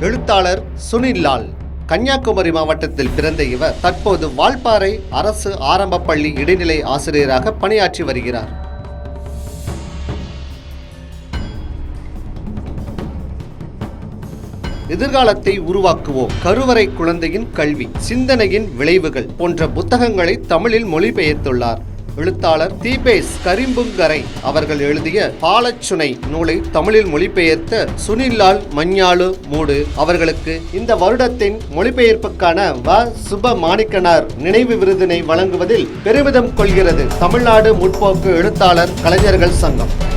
எழுத்தாளர் சுனில் லால் கன்னியாகுமரி மாவட்டத்தில் பிறந்த இவர் தற்போது வால்பாறை அரசு ஆரம்ப பள்ளி இடைநிலை ஆசிரியராக பணியாற்றி வருகிறார். எதிர்காலத்தை உருவாக்குவோம். கருவறை குழந்தையின் கல்வி சிந்தனையின் விளைவுகள் போன்ற புத்தகங்களை தமிழில் மொழிபெயர்த்துள்ளார். எழுத்தாளர் தீபேஸ் கரிம்புங்கரை அவர்கள் எழுதிய பாலச்சுனை நூலை தமிழில் மொழிபெயர்த்த சுனில்லால் மஞ்ஞாலு மூடு. அவர்களுக்கு இந்த வருடத்தின் மொழிபெயர்ப்புக்கான வ. சுப மாணிக்கனார் நினைவு விருதினை வழங்குவதில் பெருமிதம் கொள்கிறது தமிழ்நாடு முற்போக்கு எழுத்தாளர் கலைஞர்கள் சங்கம்.